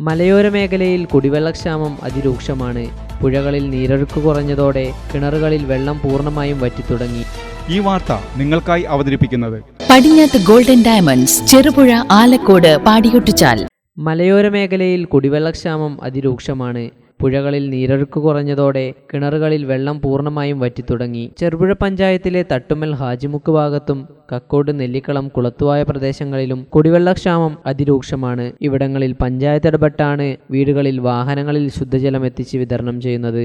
മലയോര മേഖലയിൽ കുടിവെള്ളക്ഷാമം അതിരൂക്ഷമാണ്. പുഴകളിൽ നീരൊഴുക്ക് കുറഞ്ഞതോടെ കിണറുകളിൽ വെള്ളം പൂർണമായും വറ്റിത്തുടങ്ങി. ഈ വാർത്ത നിങ്ങൾക്കായി അവതരിപ്പിക്കുന്നത് പടിഞ്ഞാത്ത് ഗോൾഡൻ ഡയമണ്ട്സ് ചെറുപുഴ ആലക്കോട് പാടിയൊട്ടിച്ചാൽ. മലയോര മേഖലയിൽ കുടിവെള്ളക്ഷാമം അതിരൂക്ഷമാണ്. പുഴകളിൽ നീരൊഴുക്ക് കുറഞ്ഞതോടെ കിണറുകളിൽ വെള്ളം പൂർണമായും വറ്റിത്തുടങ്ങി. ചെറുപുഴ പഞ്ചായത്തിലെ തട്ടുമൽ ഹാജിമുക്ക് ഭാഗത്തും കക്കോട് നെല്ലിക്കളം കുളത്തുവായ പ്രദേശങ്ങളിലും കുടിവെള്ളക്ഷാമം അതിരൂക്ഷമാണ്. ഇവിടങ്ങളിൽ പഞ്ചായത്ത് ഇടപെട്ടാണ് വീടുകളിൽ വാഹനങ്ങളിൽ ശുദ്ധജലം എത്തിച്ച് വിതരണം ചെയ്യുന്നത്.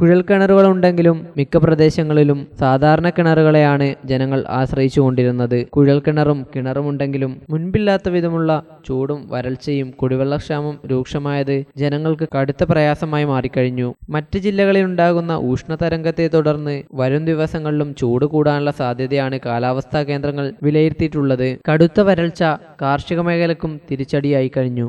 കുഴൽക്കിണറുകളുണ്ടെങ്കിലും മിക്ക പ്രദേശങ്ങളിലും സാധാരണ കിണറുകളെയാണ് ജനങ്ങൾ ആശ്രയിച്ചുകൊണ്ടിരുന്നത്. കുഴൽക്കിണറും കിണറുമുണ്ടെങ്കിലും മുൻപില്ലാത്ത വിധമുള്ള ചൂടും വരൾച്ചയും കുടിവെള്ളക്ഷാമം രൂക്ഷമായത് ജനങ്ങൾക്ക് കടുത്ത പ്രയാസമായി മാറിക്കഴിഞ്ഞു. മറ്റ് ജില്ലകളിൽ ഉണ്ടാകുന്ന ഉഷ്ണതരംഗത്തെ തുടർന്ന് വരും ദിവസങ്ങളിലും ചൂട് കൂടാനുള്ള സാധ്യതയാണ് കാലാവസ്ഥാ കേന്ദ്രങ്ങൾ വിലയിരുത്തിയിട്ടുള്ളത്. കടുത്ത വരൾച്ച കാർഷിക മേഖലക്കും തിരിച്ചടിയായി കഴിഞ്ഞു.